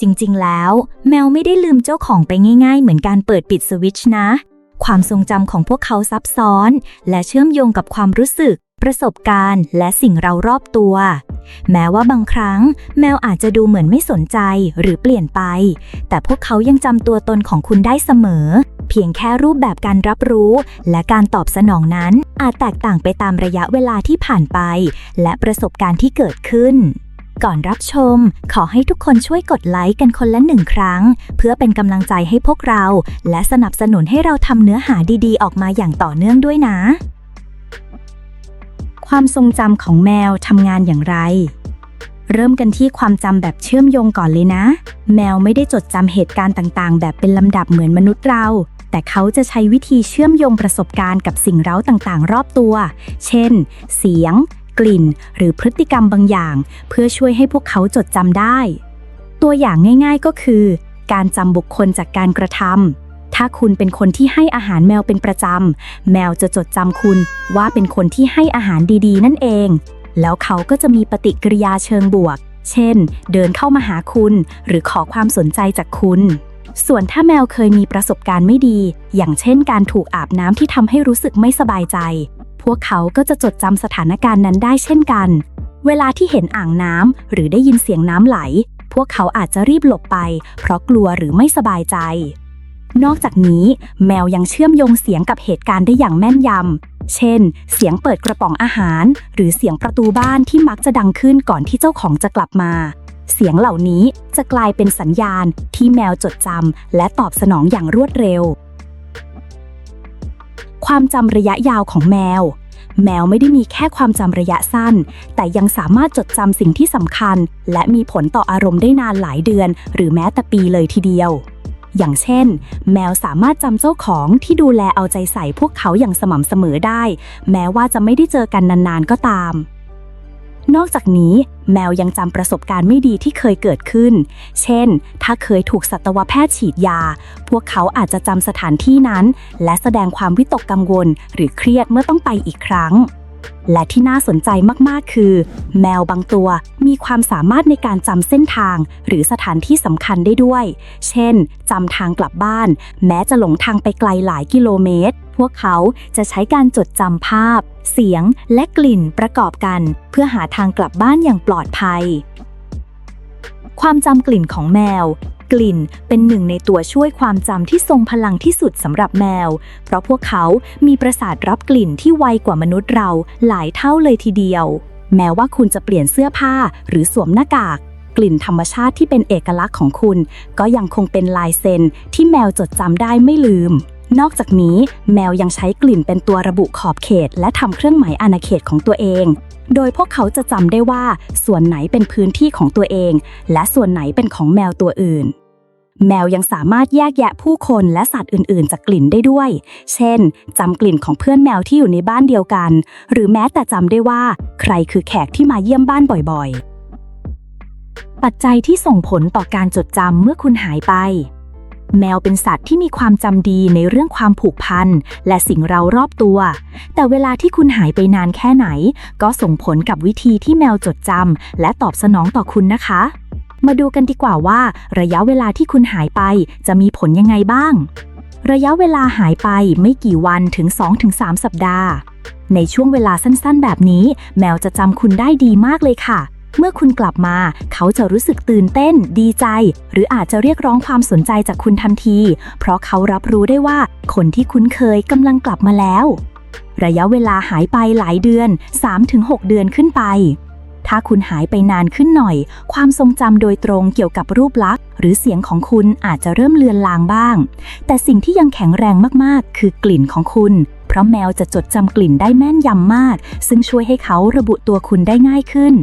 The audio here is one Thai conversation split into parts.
จริงๆ แล้ว แมวไม่ได้ลืมเจ้าของไปง่ายๆ เหมือนการเปิดปิดสวิตช์นะ ความทรงจำของพวกเขาซับซ้อน และเชื่อมโยงกับความรู้สึก ประสบการณ์ และสิ่งเรารอบตัว แม้ว่าบางครั้ง แมวอาจจะดูเหมือนไม่สนใจหรือเปลี่ยนไป แต่พวกเขายังจำตัวตนของคุณได้เสมอ เพียงแค่รูปแบบการรับรู้ และการตอบสนองนั้น อาจแตกต่างไปตามระยะเวลาที่ผ่านไป และประสบการณ์ที่เกิดขึ้น ก่อนรับชม ขอให้ทุกคนช่วยกดไลค์กันคนละหนึ่งครั้ง เพื่อเป็นกำลังใจให้พวกเรา และสนับสนุนให้เราทำเนื้อหาดีๆ ออกมาอย่างต่อเนื่องด้วยนะ ความทรงจำของแมวทำงานอย่างไร เริ่มกันที่ความจำแบบเชื่อมโยงก่อนเลยนะ แมวไม่ได้จดจำเหตุการณ์ต่างๆ แบบเป็นลำดับเหมือนมนุษย์เราแต่เขาจะใช้วิธีเชื่อมโยงประสบการณ์กับสิ่งเร้าต่างๆ รอบตัว เช่น เสียง กลิ่น หรือพฤติกรรมบางอย่าง เพื่อช่วยให้พวกเขาจดจำได้ ตัวอย่างง่ายๆก็คือ การจำบุคคลจากการกระทำถ้าคุณเป็นคนที่ให้อาหารแมวเป็นประจำ แมวจะจดจำคุณว่าเป็นคนที่ให้อาหารดีๆ นั่นเอง แล้วเขาก็จะมีปฏิกิริยาเชิงบวก เช่น เดินเข้ามาหาคุณ หรือขอความสนใจจากคุณส่วนถ้าแมวเคยมีประสบการณ์ไม่ดี อย่างเช่นการถูกอาบน้ำที่ทำให้รู้สึกไม่สบายใจ วกเขาก็จะจดจำสถานการณ์นั้นได้เช่นกัน เวลาที่เห็นอ่างน้ำหรือได้ยินเสียงน้ำไหล พวกเขาอาจจะรีบหลบไป เพราะกลัวหรือไม่สบายใจ นอกจากนี้ แมวยังเชื่อมโยงเสียงกับเหตุการณ์ได้อย่างแม่นยำ เช่น เสียงเปิดกระป๋องอาหาร หรือเสียงประตูบ้านที่มักจะดังขึ้นก่อนที่เจ้าของจะกลับมา เสียงเหล่านี้จะกลายเป็นสัญญาณที่แมวจดจำและตอบสนองอย่างรวดเร็ว ความจำระยะยาวของแมว แมวไม่ได้มีแค่ความจำระยะสั้น แต่ยังสามารถจดจำสิ่งที่สำคัญ และมีผลต่ออารมณ์ได้นานหลายเดือน หรือแม้แต่ปีเลยทีเดียว อย่างเช่น แมวสามารถจำเจ้าของที่ดูแลเอาใจใส่พวกเขาอย่างสม่ำเสมอได้ แม้ว่าจะไม่ได้เจอกันนานๆก็ตาม นอกจากนี้ แมวยังจำประสบการณ์ไม่ดีที่เคยเกิดขึ้น เช่น ถ้าเคยถูกสัตวแพทย์ฉีดยา พวกเขาอาจจะจำสถานที่นั้น และแสดงความวิตกกังวล หรือเครียดเมื่อต้องไปอีกครั้ง และที่น่าสนใจมากๆ คือ แมวบางตัวมีความสามารถในการจำเส้นทาง หรือสถานที่สำคัญได้ด้วย เช่นจำทางกลับบ้าน แม้จะหลงทางไปไกลหลายกิโลเมตร พวกเขาจะใช้การจดจำภาพ เสียงและกลิ่นประกอบกัน เพื่อหาทางกลับบ้านอย่างปลอดภัย ความจำกลิ่นของแมว กลิ่นเป็นหนึ่งในตัวช่วยความจำที่ทรงพลังที่สุดสำหรับแมว เพราะพวกเขามีประสาทรับกลิ่นที่ไวกว่ามนุษย์เราหลายเท่าเลยทีเดียว แม้ว่าคุณจะเปลี่ยนเสื้อผ้าหรือสวมหน้ากากกลิ่นธรรมชาติที่เป็นเอกลักษณ์ของคุณ ก็ยังคงเป็นลายเซ็นที่แมวจดจำได้ไม่ลืม นอกจากนี้แมวยังใช้กลิ่นเป็นตัวระบุขอบเขต และทำเครื่องหมายอาณาเขตของตัวเอง โดยพวกเขาจะจำได้ว่า ส่วนไหนเป็นพื้นที่ของตัวเอง และส่วนไหนเป็นของแมวตัวอื่น แมวยังสามารถแยกแยะผู้คนและสัตว์อื่นๆ จากกลิ่นได้ด้วย เช่นจำกลิ่นของเพื่อนแมวที่อยู่ในบ้านเดียวกัน หรือแม้แต่จำได้ว่า ใครคือแขกที่มาเยี่ยมบ้านบ่อยๆ ปัจจัยที่ส่งผลต่อการจดจำเมื่อคุณหายไป แมวเป็นสัตว์ที่มีความจำดีในเรื่องความผูกพัน และสิ่งเรารอบตัว แต่เวลาที่คุณหายไปนานแค่ไหน ก็ส่งผลกับวิธีที่แมวจดจำและตอบสนองต่อคุณนะคะ มาดูกันดีกว่าว่า ระยะเวลาที่คุณหายไปจะมีผลยังไงบ้าง ระยะเวลาหายไปไม่กี่วันถึง 2-3 สัปดาห์ ในช่วงเวลาสั้นๆ แบบนี้ แมวจะจำคุณได้ดีมากเลยค่ะ เมื่อคุณกลับมา เขาจะรู้สึกตื่นเต้น ดีใจ หรืออาจจะเรียกร้องความสนใจจากคุณทันที เพราะเขารับรู้ได้ว่าคนที่คุ้นเคยกำลังกลับมาแล้ว ระยะเวลาหายไปหลายเดือน 3-6 เดือนขึ้นไป ถ้าคุณหายไปนานขึ้นหน่อย ความทรงจำโดยตรงเกี่ยวกับรูปลักษณ์ หรือเสียงของคุณอาจจะเริ่มเลือนลางบ้าง แต่สิ่งที่ยังแข็งแรงมากๆ คือกลิ่นของคุณเพราะแมวจะจดจำกลิ่นได้แม่นยำมาก ซึ่งช่วยให้เขาระบุตัวคุณได้ง่ายขึ้น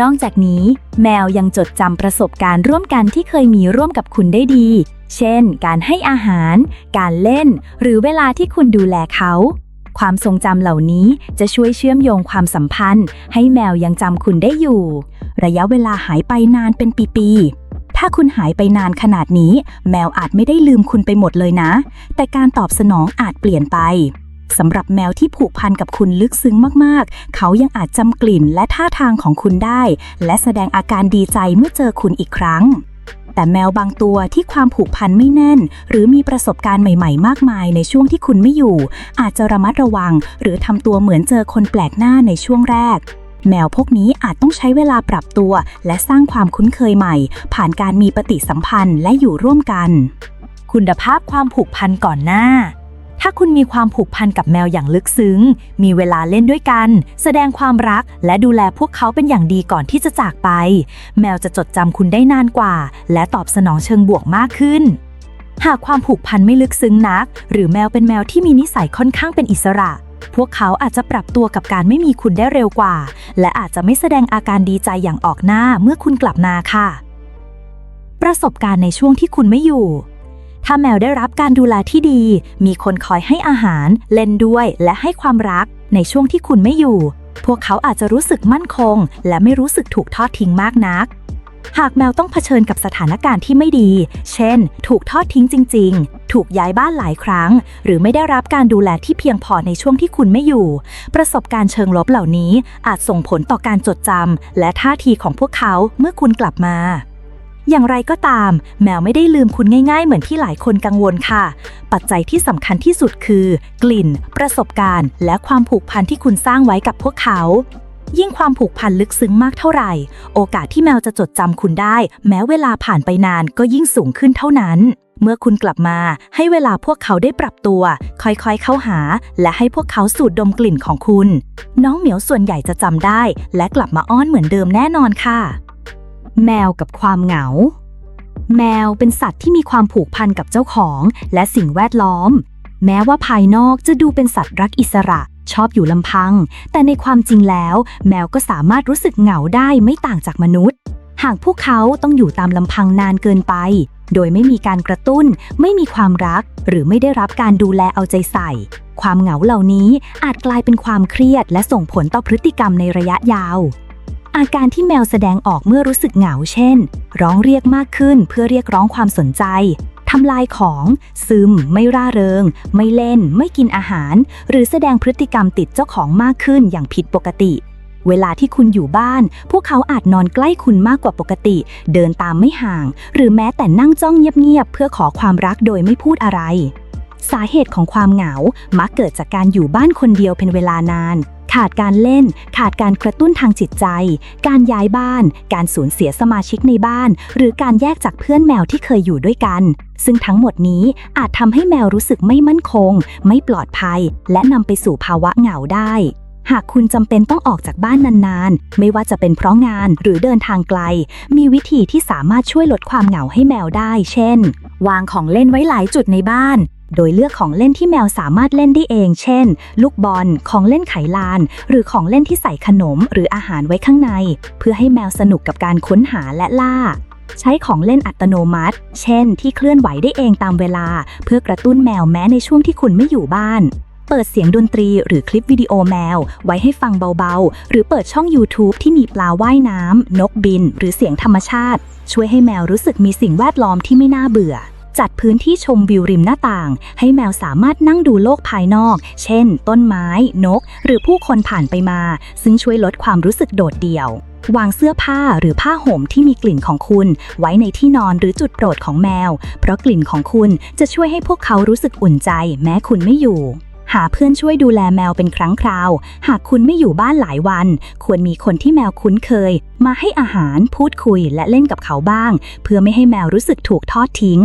นอกจากนี้ แมวยังจดจำประสบการณ์ร่วมกันที่เคยมีร่วมกับคุณได้ดี เช่น การให้อาหาร การเล่น หรือเวลาที่คุณดูแลเขา ความทรงจำเหล่านี้จะช่วยเชื่อมโยงความสัมพันธ์ ให้แมวยังจำคุณได้อยู่ ระยะเวลาหายไปนานเป็นปีๆ ถ้าคุณหายไปนานขนาดนี้ แมวอาจไม่ได้ลืมคุณไปหมดเลยนะ แต่การตอบสนองอาจเปลี่ยนไป สำหรับแมวที่ผูกพันกับคุณลึกซึ้งมากๆ เขายังอาจจำกลิ่นและท่าทางของคุณได้ และแสดงอาการดีใจเมื่อเจอคุณอีกครั้ง แต่แมวบางตัวที่ความผูกพันไม่แน่น หรือมีประสบการณ์ใหม่ๆ มากมายในช่วงที่คุณไม่อยู่ อาจจะระมัดระวัง หรือทำตัวเหมือนเจอคนแปลกหน้าในช่วงแรก แมวพวกนี้อาจต้องใช้เวลาปรับตัว และสร้างความคุ้นเคยใหม่ ผ่านการมีปฏิสัมพันธ์และอยู่ร่วมกัน คุณภาพความผูกพันก่อนหน้า ถ้าคุณมีความผูกพันกับแมวอย่างลึกซึ้ง มีเวลาเล่นด้วยกัน แสดงความรัก และดูแลพวกเขาเป็นอย่างดีก่อนที่จะจากไป แมวจะจดจำคุณได้นานกว่า และตอบสนองเชิงบวกมากขึ้น หากความผูกพันไม่ลึกซึ้งนัก หรือแมวเป็นแมวที่มีนิสัยค่อนข้างเป็นอิสระ พวกเขาอาจจะปรับตัวกับการไม่มีคุณได้เร็วกว่า และอาจจะไม่แสดงอาการดีใจอย่างออกหน้าเมื่อคุณกลับมาค่ะ ประสบการณ์ในช่วงที่คุณไม่อยู่ ถ้าแมวได้รับการดูแลที่ดี มีคนคอยให้อาหาร เล่นด้วยและให้ความรัก ในช่วงที่คุณไม่อยู่ พวกเขาอาจจะรู้สึกมั่นคง และไม่รู้สึกถูกทอดทิ้งมากนัก หากแมวต้องเผชิญกับสถานการณ์ที่ไม่ดี เช่น ถูกทอดทิ้งจริง ๆ ถูกย้ายบ้านหลายครั้ง หรือไม่ได้รับการดูแลที่เพียงพอในช่วงที่คุณไม่อยู่ ประสบการณ์เชิงลบเหล่านี้อาจส่งผลต่อการจดจำและท่าทีของพวกเขาเมื่อคุณกลับมา อย่างไรก็ตาม แมวไม่ได้ลืมคุณง่าย ๆ เหมือนที่หลายคนกังวลค่ะ ปัจจัยที่สำคัญที่สุดคือ กลิ่น ประสบการณ์ และความผูกพันที่คุณสร้างไว้กับพวกเขา ยิ่งความผูกพันลึกซึ้งมากเท่าไหร่ โอกาสที่แมวจะจดจำคุณได้ แม้เวลาผ่านไปนานก็ยิ่งสูงขึ้นเท่านั้นเมื่อคุณกลับมาให้เวลาพวกเขาได้ปรับตัว ค่อยๆเข้าหา และให้พวกเขาสูดดมกลิ่นของคุณ น้องเหมียวส่วนใหญ่จะจำได้ และกลับมาอ้อนเหมือนเดิมแน่นอนค่ะ แมวกับความเหงา แมวเป็นสัตว์ที่มีความผูกพันกับเจ้าของและสิ่งแวดล้อม แม้ว่าภายนอกจะดูเป็นสัตว์รักอิสระ ชอบอยู่ลำพัง แต่ในความจริงแล้ว แมวก็สามารถรู้สึกเหงาได้ไม่ต่างจากมนุษย์ หากพวกเขาต้องอยู่ตามลำพังนานเกินไป โดยไม่มีการกระตุ้น ไม่มีความรัก หรือไม่ได้รับการดูแลเอาใจใส่ ความเหงาเหล่านี้อาจกลายเป็นความเครียดและส่งผลต่อพฤติกรรมในระยะยาว อาการที่แมวแสดงออกเมื่อรู้สึกเหงาเช่น ร้องเรียกมากขึ้นเพื่อเรียกร้องความสนใจทำลายของ ซึม ไม่ร่าเริง ไม่เล่น ไม่กินอาหาร หรือแสดงพฤติกรรมติดเจ้าของมากขึ้นอย่างผิดปกติ เวลาที่คุณอยู่บ้าน พวกเขาอาจนอนใกล้คุณมากกว่าปกติ เดินตามไม่ห่าง หรือแม้แต่นั่งจ้องเงียบๆเพื่อขอความรักโดยไม่พูดอะไร สาเหตุของความเหงา มักเกิดจากการอยู่บ้านคนเดียวเป็นเวลานาน ขาดการเล่น ขาดการกระตุ้นทางจิตใจ การย้ายบ้าน การสูญเสียสมาชิกในบ้าน หรือการแยกจากเพื่อนแมวที่เคยอยู่ด้วยกัน ซึ่งทั้งหมดนี้อาจทำให้แมวรู้สึกไม่มั่นคง ไม่ปลอดภัย และนำไปสู่ภาวะเหงาได้หากคุณจำเป็นต้องออกจากบ้านนานๆ ไม่ว่าจะเป็นเพราะงานหรือเดินทางไกล มีวิธีที่สามารถช่วยลดความเหงาให้แมวได้ เช่น วางของเล่นไว้หลายจุดในบ้าน โดยเลือกของเล่นที่แมวสามารถเล่นได้เอง เช่น ลูกบอล ของเล่นไขลาน หรือของเล่นที่ใส่ขนมหรืออาหารไว้ข้างใน เพื่อให้แมวสนุกกับการค้นหาและล่า ใช้ของเล่นอัตโนมัติ เช่น ที่เคลื่อนไหวได้เองตามเวลา เพื่อกระตุ้นแมวแม้ในช่วงที่คุณไม่อยู่บ้านเปิดเสียงดนตรีหรือคลิปวิดีโอแมว ไว้ให้ฟังเบาๆ หรือเปิดช่อง YouTube ที่มีปลาว่ายน้ำ นกบิน หรือเสียงธรรมชาติ ช่วยให้แมวรู้สึกมีสิ่งแวดล้อมที่ไม่น่าเบื่อ จัดพื้นที่ชมวิวริมหน้าต่าง ให้แมวสามารถนั่งดูโลกภายนอก เช่น ต้นไม้ นก หรือผู้คนผ่านไปมา ซึ่งช่วยลดความรู้สึกโดดเดี่ยว วางเสื้อผ้าหรือผ้าห่มที่มีกลิ่นของคุณ ไว้ในที่นอนหรือจุดโปรดของแมว เพราะกลิ่นของคุณจะช่วยให้พวกเขารู้สึกอุ่นใจ แม้คุณไม่อยู่หาเพื่อนช่วยดูแลแมวเป็นครั้งคราว หากคุณไม่อยู่บ้านหลายวัน ควรมีคนที่แมวคุ้นเคย มาให้อาหาร พูดคุยและเล่นกับเขาบ้าง เพื่อไม่ให้แมวรู้สึกถูกทอดทิ้ง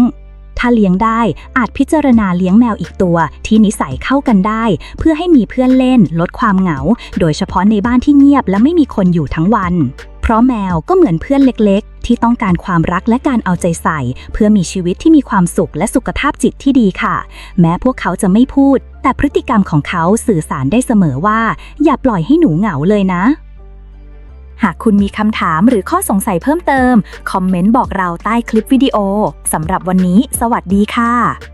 ถ้าเลี้ยงได้อาจพิจารณาเลี้ยงแมวอีกตัว ที่นิสัยเข้ากันได้ เพื่อให้มีเพื่อนเล่น ลดความเหงา โดยเฉพาะในบ้านที่เงียบและไม่มีคนอยู่ทั้งวัน เพราะแมวก็เหมือนเพื่อนเล็กๆ ที่ต้องการความรักและการเอาใจใส่ เพื่อมีชีวิตที่มีความสุขและสุขภาพจิตที่ดีค่ะ แม้พวกเขาจะไม่พูด แต่พฤติกรรมของเขาสื่อสารได้เสมอว่า อย่าปล่อยให้หนูเหงาเลยนะ หากคุณมีคำถามหรือข้อสงสัยเพิ่มเติม คอมเมนต์บอกเราใต้คลิปวิดีโอสำหรับวันนี้ สวัสดีค่ะ